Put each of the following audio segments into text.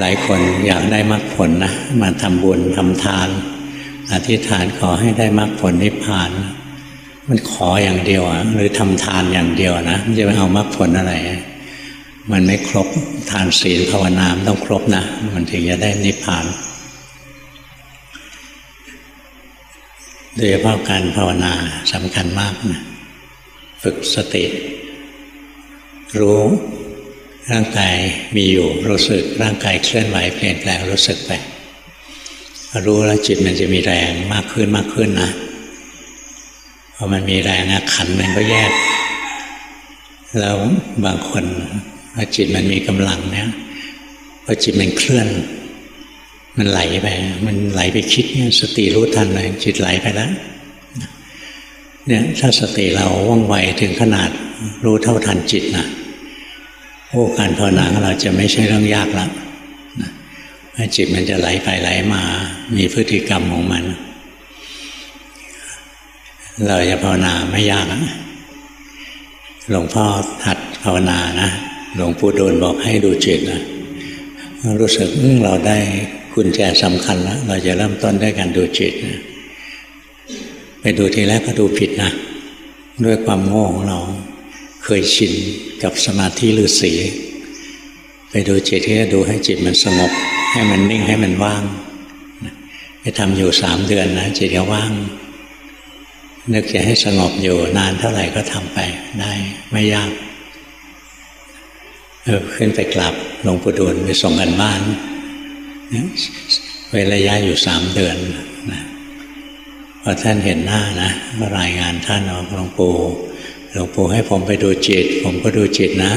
หลายคนอยากได้มรรคผลนะมาทำบุญทำทาน อธิษฐานขอให้ได้มรรคผลนิพพาน มันขออย่างเดียวอะหรือทำทานอย่างเดียวนะมันจะไปเอามรรคผลอะไร มันไม่ครบทานศีลภาวนามต้องครบนะ มันถึงจะได้นิพพานโดยเฉพาะการภาวนาสำคัญมากนะ ฝึกสติ รู้ ร่างกายมีอยู่รู้สึกร่างกายเคลื่อนไหวเปลี่ยนแปลงรู้สึกไป รู้แล้วจิตมันจะมีแรงมากขึ้นมากขึ้นนะพอมันมีแรงขันมันก็แยก แล้วบางคนพอจิตมันมีกำลังเนี่ยพอจิตมันเคลื่อน มันไหลไป มันไหลไปคิดเนี่ยสติรู้ทันเลยจิตไหลไปแล้วเนี่ยถ้าสติเราว่องไวถึงขนาดรู้เท่าทันจิตนะ โอ้การภาวนาของเราจะไม่ใช่เรื่องยากแล้วจิตมันจะไหลไปไหลมา มีพฤติกรรมของมัน เราจะภาวนาไม่ยากหลวงพ่อหัดภาวนานะหลวงปู่ดูลบอกให้ดูจิตนะรู้สึกเราได้กุญแจสำคัญแล้วเราจะเริ่มต้นด้วยการดูจิตนะไปดูทีแรกก็ดูผิดนะด้วยความโง่ของเรา เคยชินกับสมาธิฤาษีไปดูจิตที่ดูให้จิตมันสงบ ให้มันนิ่งให้มันว่างไปทำอยู่สามเดือนนะจิตก็ว่าง นึกจะให้สงบอยู่นานเท่าไหร่ก็ทำไปได้ไม่ยากเออขึ้นไปกลับหลวงปู่ดูลไปส่งกันบ้านเวลระยะอยู่สามเดือนนะพอท่านเห็นหน้านะก็รายงานท่านออกหลวงปู่ หลวงปู่ให้ผมไปดูจิต ผมก็ดูจิตนะ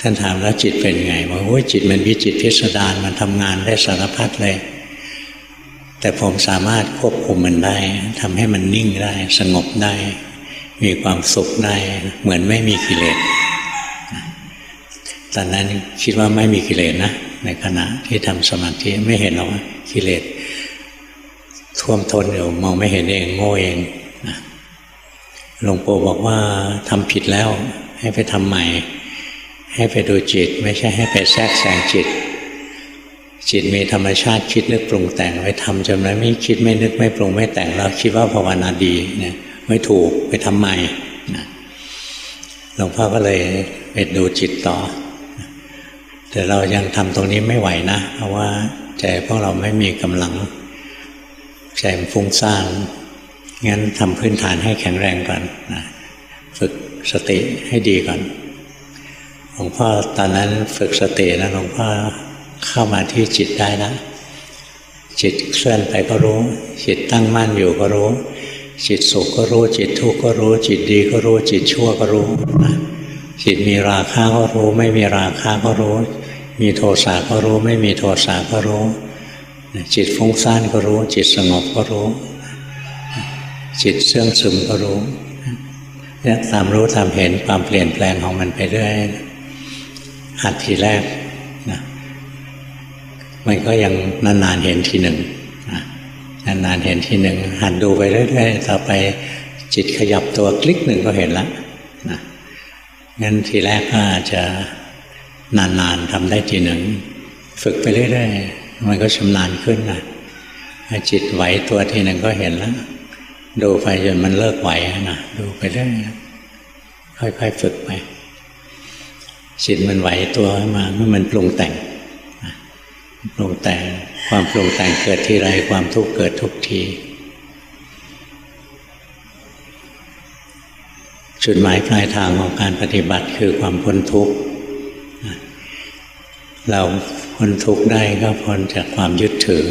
ท่านถามแล้วจิตเป็นไงบอกโอ้ยจิตมันวิจิตพิสดารมันทำงานได้สารพัดเลย แต่ผมสามารถควบคุมมันได้ทำให้มันนิ่งได้ สงบได้ มีความสุขได้ เหมือนไม่มีกิเลสตอนนั้นคิดว่าไม่มีกิเลสนะในขณะที่ทำสมาธิไม่เห็นหรอกว่ากิเลสท่วมท้นอยู่มองไม่เห็นเองโง่เองนะ หลวงปู่บอกว่าทำผิดแล้ว ให้ไปทำใหม่ ให้ไปดูจิต ไม่ใช่ให้ไปแทรกแซงจิต จิตมีธรรมชาติคิดนึกปรุงแต่งไปทำจนนั้นไม่คิดไม่นึกไม่ปรุงไม่แต่งเราคิดว่าภาวนาดีเนี่ยไม่ถูกไปทำใหม่หลวงพ่อก็เลยไปดูจิตต่อ แต่เรายังทำตรงนี้ไม่ไหวนะ เพราะว่าใจพวกเราไม่มีกำลังใจมันฟุ้งซ่าน งั้นทำพื้นฐานให้แข็งแรงก่อนนะฝึกสติให้ดีก่อนหลวงพ่อตอนนั้นฝึกสตินะหลวงพ่อเข้ามาที่จิตได้แล้วจิตเคลื่อนไปก็รู้ จิตตั้งมั่นอยู่ก็รู้ จิตสุขก็รู้ จิตทุกข์ก็รู้ จิตดีก็รู้ จิตชั่วก็รู้นะจิตมีราคาก็รู้ ไม่มีราคาก็รู้ มีโทสะก็รู้ ไม่มีโทสะก็รู้ จิตฟุ้งซ่านก็รู้ จิตสงบก็รู้ จิตเสื่องซึมก็รู้เนี่ยตามรู้ตามเห็นความเปลี่ยนแปลงของมันไปเรื่อยหัดทีแรกนะมันก็ยังนานๆเห็นทีหนึ่งนานๆเห็นทีหนึ่งหัดดูไปเรื่อยๆต่อไปจิตขยับตัวคลิกหนึ่งก็เห็นแล้วนะงั้นทีแรกก็จะนานๆทำได้ทีหนึ่ง ฝึกไปเรื่อยๆมันก็ชำนาญขึ้นนะจิตไหวตัวทีหนึ่งก็เห็นแล้ว ดูไปจนมันเลิกไหวนะดูไปเรื่อยค่อยๆฝึกไปจิตมันไหวตัวมาเมื่อมันปรุงแต่งปรุงแต่งความปรุงแต่งเกิดที่ไรความทุกข์เกิดทุกที จุดหมายปลายทางของการปฏิบัติคือความพ้นทุกข์เราพ้นทุกข์ได้ก็พ้นจากความยึดถือ